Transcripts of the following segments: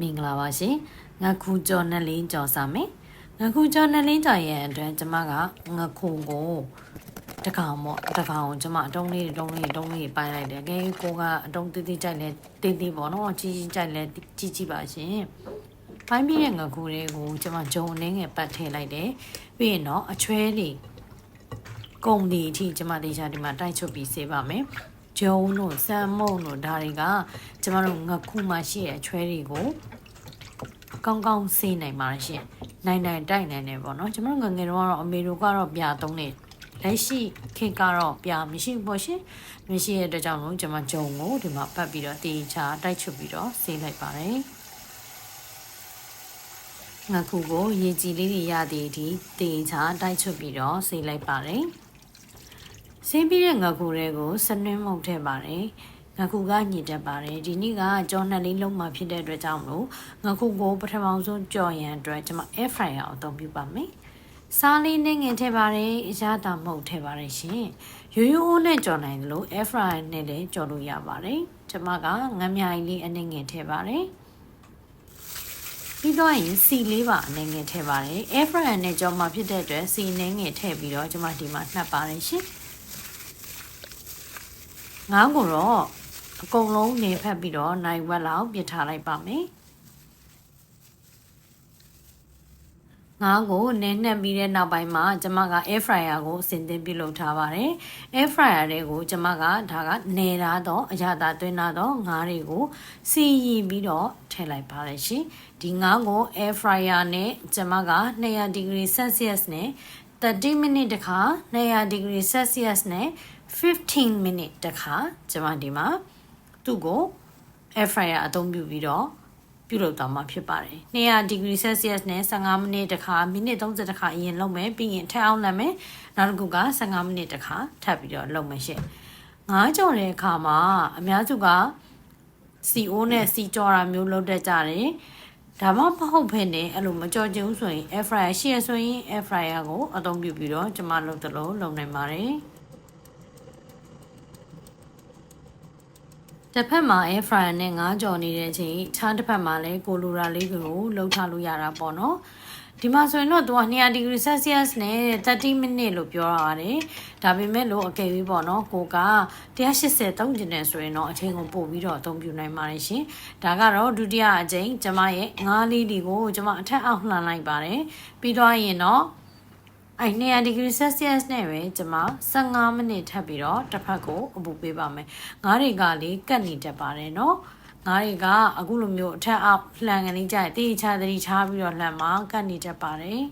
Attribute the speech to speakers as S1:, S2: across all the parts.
S1: မင်္ဂလာပါရှင်ငါခုကျော်နှစ်လင်းကျော်စာမယ်ငါခုကျော်နှစ်လင်းကျော်ရဲ့အတွက်ကျမကငါခုကိုတကောင်ပေါ့တကောင်ကိုကျမအတုံးလေးတုံးလေးတုံးလေးပိုင်းလိုက်တယ်ကဲကိုကအတုံးတိတိကြိုက်လဲတိတိပေါ့နော်ကြီးကြီးကြိုက်လဲကြီးကြီးပါရှင်ပိုင်းပြီးတဲ့ငါခုလေးကိုကျမဂျုံအနှင်းငယ်ပတ်ထည့်လိုက်တယ်ပြီးရင်တော့အချွဲလေးကုံဒီအထိကျမတေချာဒီမှာတိုက်ချုပ်ပြီးစေးပါမယ် ဂျုံတို့ဆမ်မုံတို့ဒါတွေကကျမတို့ငခုမှရှိတဲ့အချွဲတွေကိုကောင်းကောင်းစေးနိုင်ပါရှင်နိုင်နိုင်တိုက်နိုင်တယ်ပေါ့နော်ကျမတို့ငငယ်တော့ကတော့အမေတို့ကတော့ပြသုံးနေလက်ရှိခေတ်ကတော့ပြမရှိဘူးပေါ့ရှင်မရှိတဲ့အတွက်ကြောင့်လို့ကျမဂျုံကိုဒီမှာပတ်ပြီးတော့တေချာတိုက်ချုပ်ပြီးတော့စေးလိုက်ပါတယ်ငါခုကိုရေကြည်လေးတွေရသည်ဒီတေချာတိုက်ချုပ်ပြီးတော့စေးလိုက်ပါတယ် ဆင်းပြီးတဲ့ငါခုတွေကိုစနွင်းမှုတ်ထည့်ပါတယ်ငါခုကညစ်တတ်ပါတယ်ဒီနေ့ကကြောနှစ်လေးလုံးမှဖြစ်တဲ့အတွက်ကြောင့်မလို့ငါခုကိုပထမဆုံးကြော်ရန်အတွက်ကျွန်မ air fryer ကိုအသုံးပြုပါမယ်စားလေးနဲ့ငင်ထည့်ပါတယ်အရသာမှုတ်ထည့်ပါတယ်ရှင်ရိုးရိုးအိုးနဲ့ကြော်နိုင်တယ်လို့ air fryer နဲ့လည်းကြော်လို့ရပါတယ်ကျွန်မကငမ်းမြိုင်လေးအနှငင်ထည့်ပါတယ်ပြီးတော့ရင်စီလေးပါအနေငယ်ထည့်ပါတယ် air fryer နဲ့ကြော်မှဖြစ်တဲ့အတွက်စီနေငယ်ထည့်ပြီးတော့ကျွန်မဒီမှာနှပ်ပါတယ်ရှင် ငါးကိုတော့အကုန်လုံးနေဖက်ပြီးတော့နိုင်ဝက်လောက်ပြစ်ထားလိုက်ပါမယ်ငါးကိုနင်းနှက်ပြီးတဲ့နောက်ပိုင်းမှာကျမက air fryer ကိုအစင်သင်ပြုလုပ်ထားပါတယ် air fryer တွေကိုကျမကဒါကနေထားတော့အရသာသွင်းထားတော့ငါးတွေကိုစီရင်ပြီးတော့ထည့်လိုက်ပါတယ်ရှင်ဒီငါးကို air fryer နဲ့ကျမက200 degree celsius နဲ့30 minute တခါ200 degree celsius နဲ့ 15 minute တခါကျမဒီမှာသူ့ကို air fryer အသုံးပြုပြီးတော့ပြုလုပ်သွားမှာဖြစ်ပါတယ်200 degree celsius နဲ့15မိနစ်တခါမိနစ်30တခါအရင်လုပ်မယ်ပြီးရင်ထပ်အောင်လုပ်မယ်နောက်တစ်ခုက15မိနစ်တခါထပ်ပြီးတော့လုပ်မယ်ရှင့်ငါးကြော်တဲ့အခါမှာအများစုက CO နဲ့စီကြော်တာမျိုးလုပ်တတ်ကြတယ်ဒါမှမဟုတ်ဖ ೇನೆ အဲ့လိုမကြော်ချင်ဘူးဆိုရင် air fryer ရှိရဆိုရင် air fryer ကိုအသုံးပြုပြီးတော့ကျွန်မလုပ်သလိုလုပ်နိုင်ပါတယ် တစ်ဖက်မှာ air fryer နဲ့ငါးကြော်နေတဲ့အချိန်ခြားတစ်ဖက်မှာလည်းကိုလိုရာလေးကိုလှုပ်ထားလို့ရတာပေါ့နော်ဒီမှာဆိုရင်တော့သူက200 degree celsius နဲ့30 minute လို့ပြောရတယ်ဒါပေမဲ့လို့အကယ်၍ပေါ့နော်ကိုက180တုံးကျင်တယ်ဆိုရင်တော့အချိန်ကိုပို့ပြီးတော့အသုံးပြုနိုင်ပါတယ်ရှင်ဒါကတော့ဒုတိယအကြိမ်ကျမရဲ့ငါးလေးတွေကိုကျမအထက်အောက်လှန်လိုက်ပါတယ်ပြီးတော့ရင်တော့ အဲ့200 degree celsius နဲ့ပဲကျွန်မ15မိနစ်ထပ်ပြီးတော့တစ်ဖက်ကိုအပူပေးပါမယ်ငါးတွေကလေကတ်နေတတ်ပါတယ်နော်ငါးတွေကအခုလိုမျိုးအထက်အောက်လှန်ကလေးကြိုက်တေးချာတတိထားပြီးတော့လှန်မှာကတ်နေတတ်ပါတယ်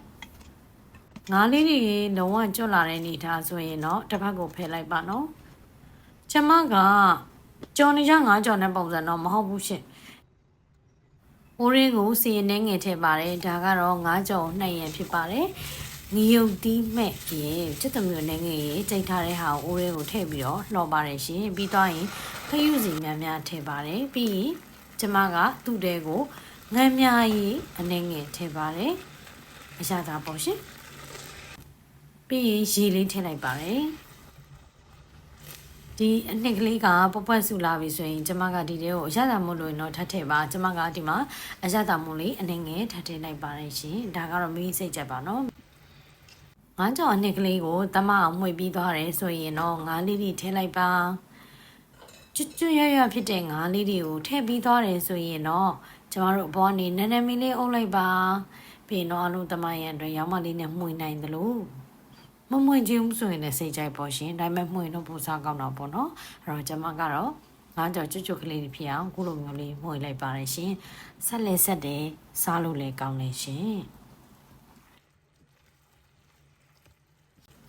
S1: ငါးလေးတွေလုံးဝကျွတ်လာတဲ့အနေထားဆိုရင်တော့တစ်ဖက်ကိုဖယ်လိုက်ပါနော်ကျမကကြော်နေကြငါးကြော်တဲ့ပုံစံတော့မဟုတ်ဘူးရှင်။အိုးရင်းကိုစီရင်နှဲငယ်ထည့်ပါတယ်။ဒါကတော့ငါးကြော်နှစ်ရင်ဖြစ်ပါတယ် ငရုတ်တီးမဲ့ရေချစ်တမျိုးနဲ့ငယ်ရေကြိတ်ထားတဲ့ဟာကိုအိုးရဲကိုထည့်ပြီးတော့လှော်ပါတယ်ရှင်ပြီးတော့ရင်ခရုစီများများထည့်ပါတယ်ပြီးရင်ကျမကသူ့တဲကိုငန်းများရေးအနေငယ်ထည့်ပါတယ်အရသာပေါ့ရှင်ပြီးရင်ရေလေးထည့်လိုက်ပါတယ်ဒီအနှစ်ကလေးကပွက်ပွက်ဆူလာပြီဆိုရင်ကျမကဒီတဲကိုအရသာမို့လို့တော့ထပ်ထည့်ပါကျမကဒီမှာအရသာမို့လေးအနေငယ်ထပ်ထည့်လိုက်ပါတယ်ရှင်ဒါကတော့မိစိတ်ချက်ပါနော် ငါးကြော်အနှစ်ကလေးကိုတမအောင်မှွေပြီးသွားတယ်ဆိုရင်တော့ငါးလေးတွေထည့်လိုက်ပါကျွတ်ကျွတ်ရရဖြစ်တဲ့ငါးလေးတွေကိုထည့်ပြီးသွားတယ်ဆိုရင်တော့ကျမတို့ဘောနေနည်းနည်းမီလေးအုပ်လိုက်ပါပြီးတော့အလုံးတမရန်အတွက်ရောင်းမလေးနဲ့မှွေနိုင်တယ်လို့မမွင်ချင်းဆိုရင်လည်းစိတ်ကြိုက်ပေါ့ရှင်ဒါပေမဲ့မှွေတော့ပူစားကောင်းတော့ပေါ့နော်အဲ့တော့ကျမကတော့ငါးကြော်ကျွတ်ကျွတ်ကလေးတွေဖြစ်အောင်ခုလိုမျိုးလေးမှွေလိုက်ပါတယ်ရှင်ဆက်လက်ဆက်တယ်စားလို့လည်းကောင်းတယ်ရှင်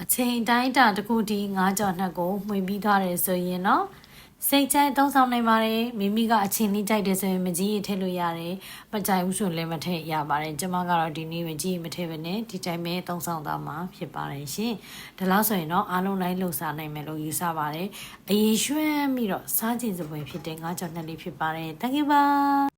S1: အချိန်တိုင်းတာတခုဒီငါးကြော်နှစ်ကိုမှွေပြီးသွားတယ်ဆိုရင်တော့စိတ်ကြိုက်သုံးဆောင်နိုင်ပါတယ်မိမိကအချင်းလေးကြိုက်တယ်ဆိုရင်မကြီးရထည့်လို့ရတယ်မကြိုက်ဘူးဆိုရင်လည်းမထည့်ရပါတယ်ကျမကတော့ဒီနေ့မကြီးမထည့်ဘဲနဲ့ဒီတိုင်းပဲသုံးဆောင်သွားမှာဖြစ်ပါတယ်ရှင်ဒါလို့ဆိုရင်တော့အားလုံးလိုက်လှုပ်ရှားနိုင်မယ်လို့ယူဆပါတယ်အရင်ရွှဲပြီးတော့စားကြည့်စပွဲဖြစ်တဲ့ငါးကြော်နှစ်လေးဖြစ်ပါတယ် thank you ပါ